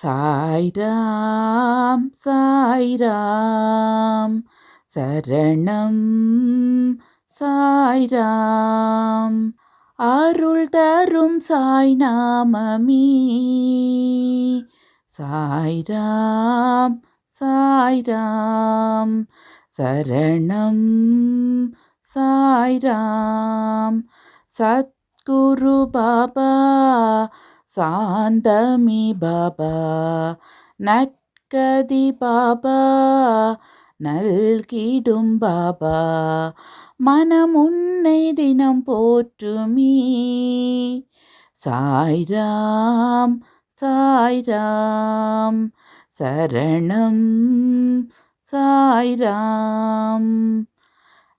சாய்ராம் சாய்ராம் சரணம் சாய்ராம் அருள் தரும் சாய் நாமமே சாய்ராம் சாய்ராம் சரணம் சாய்ராம் சத்குரு பாபா சாந்தமி பாபா நட்கதி பாபா நல்கிடும் பாபா மனம் உன்னை தினம் போற்றுமீ. சாய்ராம் சாய்ராம் சரணம் சாய்ராம்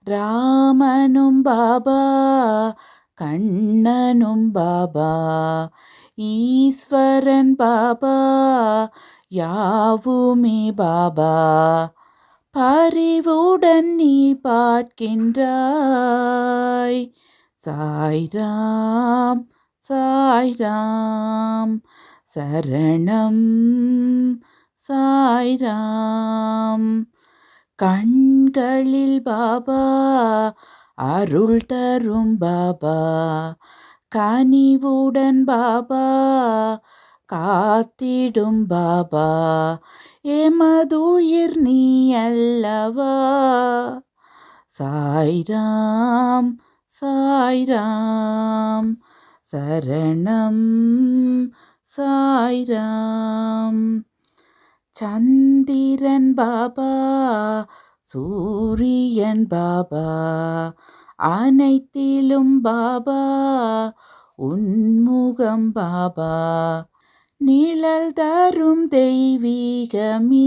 ராமனும் பாபா கண்ணனும் பாபா ஈஸ்வரன் பாபா யாவுமே பாபா. பரிவுடன் நீ பார்க்கின்றாய். சாய்ராம் சாய்ராம் சரணம் சாய்ராம் கண்களில் பாபா அருள் தரும் பாபா. கனிவுடன் பாபா காத்திடும் பாபா. எமதுயிர் நீ அல்லவா? சாய்ராம் சாய்ராம். சரணம் சாய்ராம். சந்திரன் பாபா சூரியன் பாபா. அனைத்திலும் பாபா உன்முகம் பாபா. நிழல் தரும் தெய்வீகமீ.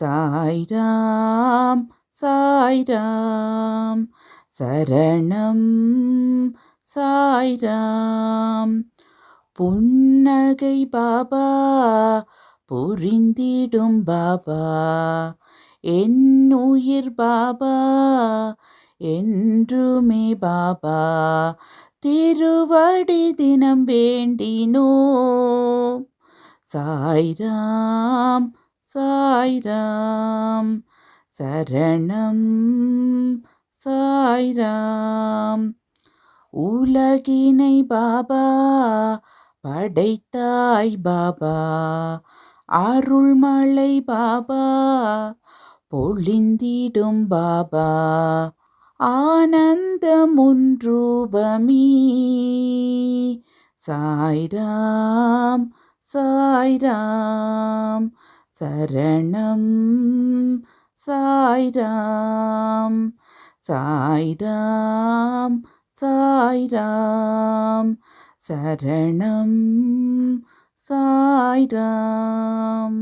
சாய்ராம் சாய்ராம் சரணம் சாய்ராம். புன்னகை பாபா புரிந்திடும் பாபா. என் உயிர் பாபா என்றுமே பாபா திருவடி தினம் வேண்டினோ சாய்ராம் சாய்ராம் சரணம் சாய்ராம். உலகினை பாபா படைத்தாய் பாபா அருள்மலை பாபா பொழிந்திடும் பாபா ஆனந்தம் ஒன்றூபமீ சாய்ராம் சாய்ராம் சரணம் சாய்ராம் சாய்ராம் சாய்ராம் சரணம் சாய்ராம்.